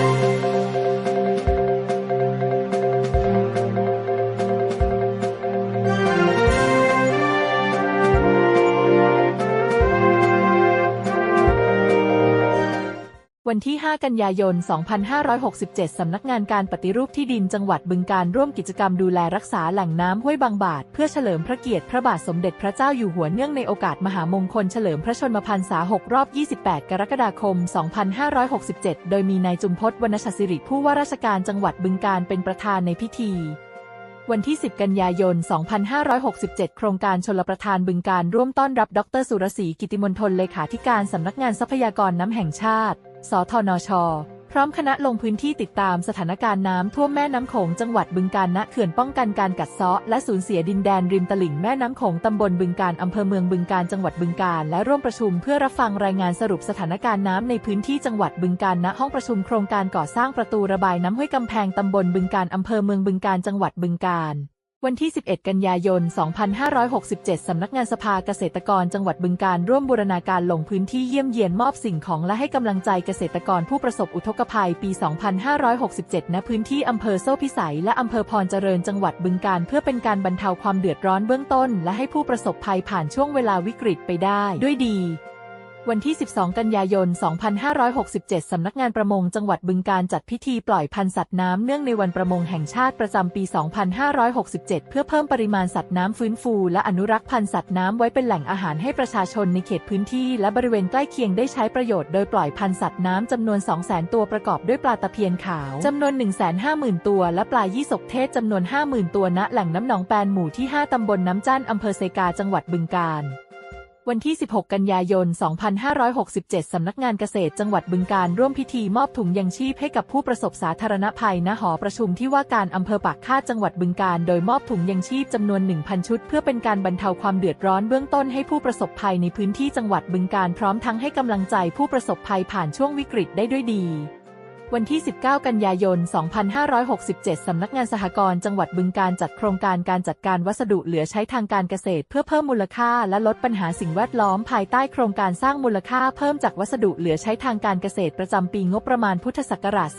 Thank you. วันที่ 5 กันยายน 2567 สำนักงานการปฏิรูปที่ดินจังหวัดบึงการร่วมกิจกรรมดูแลรักษาแหล่งน้ำห้วยบางบาท เพื่อเฉลิมพระเกียรติพระบาทสมเด็จพระเจ้าอยู่หัวเนื่องในโอกาสมหามงคลเฉลิมพระชนมพรรษา 6 รอบ 28 กรกฎาคม 2567 โดยมีนายจุมพศวรรณชศิริผู้ว่าราชการจังหวัดบึงการเป็นประธานในพิธีวันที่ 10 กันยายน 2567 โครงการชลประทานบึงการร่วมต้อนรับ ดร สุรศรีกิติมนทนเลขาธิการสำนักงานทรัพยากรน้ำแห่งชาติ สทนช พร้อมคณะลงพื้นที่ติดตามสถานการณ์น้ำท่วมแม่น้ำโขงจังหวัดบึงการณเขื่อนป้องกันการกัดเซาะและสูญเสียดินแดนริมตลิ่งแม่น้ำโขงตำบลบึงการอำเภอเมืองบึงการจังหวัดบึงการและร่วมประชุมเพื่อรับฟังรายงานสรุปสถานการณ์น้ำในพื้นที่จังหวัดบึงการณห้องประชุมโครงการก่อสร้างประตูระบายน้ำห้วยกำแพงตำบลบึงการอำเภอเมืองบึงการจังหวัดบึงการ วันที่ 11 กันยายน 2567 สำนักงานสภาเกษตรกรจังหวัดบึงการร่วมบูรณาการลงพื้นที่เยี่ยมเยียนมอบสิ่งของและให้กำลังใจเกษตรกรผู้ประสบอุทกภัยปี 2567 ณ พื้นที่อำเภอโซ่พิสัย และอำเภอพรเจริญจังหวัดบึงการเพื่อเป็นการบรรเทาความเดือดร้อนเบื้องต้น และให้ผู้ประสบภัยผ่านช่วงเวลาวิกฤตไปได้ด้วยดี วันที่ 12 กันยายน 2567 สำนักงานประมงจังหวัดบึงการจัดพิธีปล่อยพันธุ์สัตว์น้ำเนื่องในวันประมงแห่งชาติประจำปี 2567 เพื่อเพิ่มปริมาณสัตว์น้ำฟื้นฟู และอนุรักษ์พันธุ์สัตว์น้ำไว้เป็นแหล่งอาหารให้ประชาชนในเขตพื้นที่ และบริเวณใกล้เคียงได้ใช้ประโยชน์โดยปล่อยพันธุ์สัตว์น้ำจำนวน 200,000 ตัวประกอบด้วยปลาตะเพียนขาวจำนวน 150,000 ตัว และปลายี่สกเทศจำนวน 50,000 ตัวณแหล่งน้ำหนองแปนหมู่ที่ 5ตำบลน้ำจันอำเภอเซกาจังหวัดบึงการ วันที่ 16 กันยายน 2567 สำนักงานเกษตรจังหวัดบึงการร่วมพิธีมอบถุงยังชีพให้กับผู้ประสบสาธารณภัยณหอประชุมที่ว่าการอำเภอปากคาดจังหวัดบึงการ โดยมอบถุงยังชีพจำนวน 1,000 ชุด เพื่อเป็นการบรรเทาความเดือดร้อนเบื้องต้นให้ผู้ประสบภัยในพื้นที่จังหวัดบึงการพร้อมทั้งให้กำลังใจผู้ประสบภัยผ่านช่วงวิกฤตได้ด้วยดี วันที่ 19 กันยายน 2567 สำนักงานสหกรณ์จังหวัดบึงการจัดโครงการการจัดการวัสดุเหลือใช้ทางการเกษตร เพื่อเพิ่มมูลค่าและลดปัญหาสิ่งแวดล้อมภายใต้โครงการสร้างมูลค่าเพิ่มจากวัสดุเหลือใช้ทางการเกษตรประจำปีงบประมาณพุทธศักราช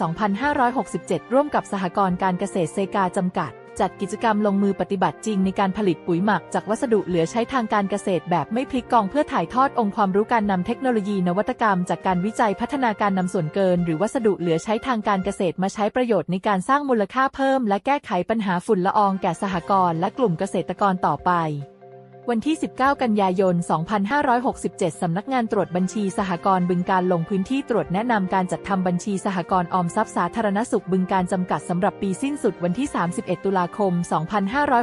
2567 ร่วมกับสหกรณ์การเกษตรเซกาจำกัด จัดกิจกรรมลงมือปฏิบัติจริงในการผลิตปุ๋ยหมักจากวัสดุเหลือใช้ทางการเกษตรแบบไม่พลิกกองเพื่อถ่ายทอดองค์ความรู้การนำเทคโนโลยีนวัตกรรม จากการวิจัยพัฒนาการนำส่วนเกิน หรือวัสดุเหลือใช้ทางการเกษตรมาใช้ประโยชน์ในการสร้างมูลค่าเพิ่ม และแก้ไขปัญหาฝุ่นละอองแก่สหกรณ์และกลุ่มเกษตรกรต่อไป วันที่ 19 กันยายน 2567 สำนักงานตรวจบัญชีสหกรณ์บึงการลงพื้นที่ตรวจแนะนำการจัดทำบัญชีสหกรณ์ออมทรัพย์สาธารณสุขบึงการจำกัดสำหรับปีสิ้นสุดวันที่ 31 ตุลาคม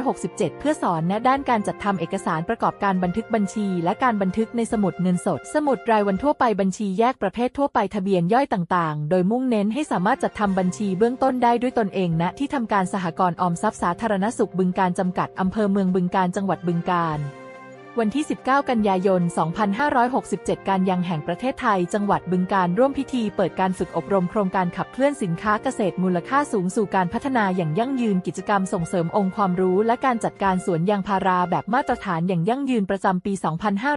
2567 เพื่อสอนแนะด้านการจัดทำเอกสารประกอบการบันทึกบัญชี และการบันทึกในสมุดเงินสด สมุดรายวันทั่วไปบัญชีแยกประเภททั่วไปทะเบียนย่อยต่างๆ โดยมุ่งเน้นให้สามารถจัดทำบัญชีเบื้องต้นได้ด้วยตนเองณที่ทำการสหกรณ์ออมทรัพย์สาธารณสุขบึงการจำกัดอำเภอเมืองบึงการจังหวัดบึงการ วันที่ 19 กันยายน 2567 การยังแห่งประเทศไทย จังหวัดบึงการร่วมพิธีเปิดการฝึกอบรมโครงการขับเคลื่อนสินค้าเกษตรมูลค่าสูงสู่การพัฒนาอย่างยั่งยืนกิจกรรมส่งเสริมองค์ความรู้ และการจัดการสวนยางพาราแบบมาตรฐานอย่างยั่งยืนประจำปี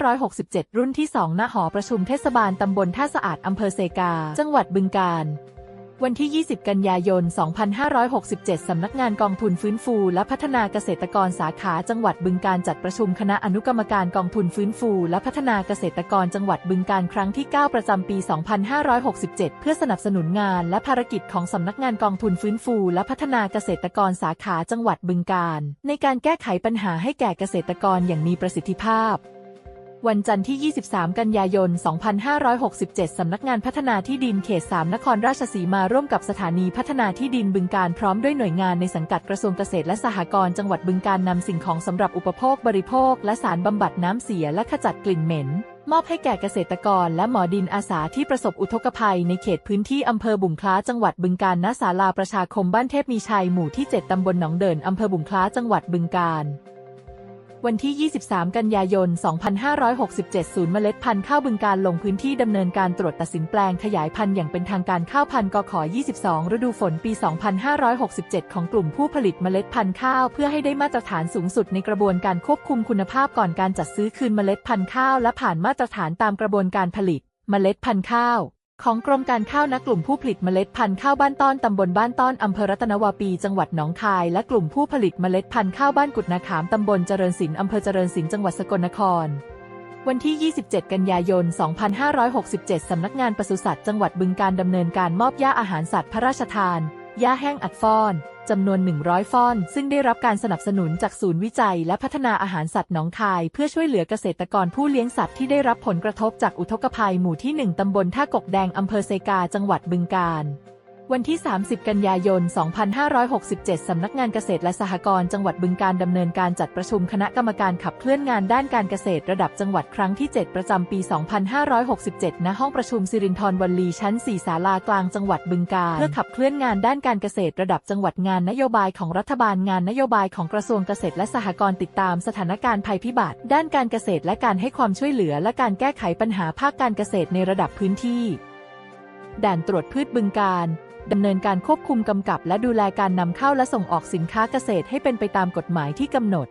2567 รุ่นที่ 2 ณ หอประชุมเทศบาลตำบลท่าสะอาดอำเภอเซกา จังหวัดบึงการ วันที่ 20 กันยายน 2567 สำนักงานกองทุนฟื้นฟู และพัฒนาเกษตรกรสาขาจังหวัดบึงการจัดประชุมคณะอนุกรรมการกองทุนฟื้นฟู และพัฒนาเกษตรกรจังหวัดบึงการครั้งที่ 9 ประจำปี 2567 เพื่อสนับสนุนงานและภารกิจของสำนักงานกองทุนฟื้นฟู และพัฒนาเกษตรกรสาขาจังหวัดบึงการ ในการแก้ไขปัญหาให้แก่เกษตรกรอย่างมีประสิทธิภาพ วันจันทร์ที่ 23 กันยายน 2567 สำนักงานพัฒนาที่ดินเขต 3 นครราชสีมาร่วมกับสถานีพัฒนาที่ดินบึงการพร้อมด้วยหน่วยงานในสังกัดกระทรวงเกษตรและสหกรณ์จังหวัดบึงการนำสิ่งของสำหรับอุปโภคบริโภค และสารบำบัดน้ำเสียและขจัดกลิ่นเหม็น มอบให้แก่เกษตรกรและหมอดินอาสาที่ประสบอุทกภัยในเขตพื้นที่อำเภอบุงคล้าจังหวัดบึงการณศาลาประชาคมบ้านเทพมีชัยหมู่ที่ 7 ตำบลหนองเดินอำเภอบุงคล้าจังหวัดบึงการ วันที่ 23 กันยายน 2567 ศูนย์เมล็ดพันธุ์ข้าวบึงการลงพื้นที่ดำเนินการตรวจตัดสินแปลงขยายพันธุ์อย่างเป็นทางการข้าวพันธุ์กข22 ฤดูฝนปี 2567 ของกลุ่มผู้ผลิตเมล็ดพันธุ์ข้าว เพื่อให้ได้มาตรฐานสูงสุดในกระบวนการควบคุมคุณภาพก่อนการจัดซื้อคืนเมล็ดพันธุ์ข้าวและผ่านมาตรฐานตามกระบวนการผลิตเมล็ดพันธุ์ข้าว ของกรมการข้าวณกลุ่มผู้ผลิตเมล็ดพันธุ์ข้าวบ้านต้อนตำบลบ้านต้อนอำเภอรัตนวาปี จังหวัดหนองคาย และกลุ่มผู้ผลิตเมล็ดพันธุ์ข้าวบ้านกุดนาขามตำบลเจริญศิลป์อำเภอเจริญศิลป์จังหวัดสกลนคร วันที่ 27 กันยายน 2567 สำนักงานปศุสัตว์จังหวัดบึงการดำเนินการมอบหญ้าอาหารสัตว์พระราชทานหญ้าแห้งอัดฟอน จำนวน 100ฟอน ซึ่งได้รับการสนับสนุนจากศูนย์วิจัย และพัฒนาอาหารสัตว์หนองคาย เพื่อช่วยเหลือเกษตรกรผู้เลี้ยงสัตว์ที่ได้รับผลกระทบจากอุทกภัยหมู่ที่ 1 ตำบลท่ากกแดงอำเภอเซกาจังหวัดบึงกาฬ วันที่ 30 กันยายน 2567 สำนักงานเกษตรและสหกรณ์จังหวัดบึงการดำเนินการจัดประชุมคณะกรรมการขับเคลื่อนงานด้านการเกษตรระดับจังหวัดครั้งที่ 7 ประจำปี 2567 ณ ห้องประชุมสิรินทรวันลีชั้น 4 ศาลากลางจังหวัดบึงกาฬเพื่อขับเคลื่อนงานด้านการเกษตรระดับจังหวัดงานนโยบายของรัฐบาลงานนโยบายของกระทรวงเกษตรและสหกรณ์ติดตามสถานการณ์ภัยพิบัติ ด้านการเกษตรและการให้ความช่วยเหลือ และการแก้ไขปัญหาภาคการเกษตรในระดับพื้นที่ ด่านตรวจพืชบึงการ ดำเนินการควบคุมกำกับและดูแลการนำเข้าและส่งออกสินค้าเกษตรให้เป็นไปตามกฎหมายที่กำหนด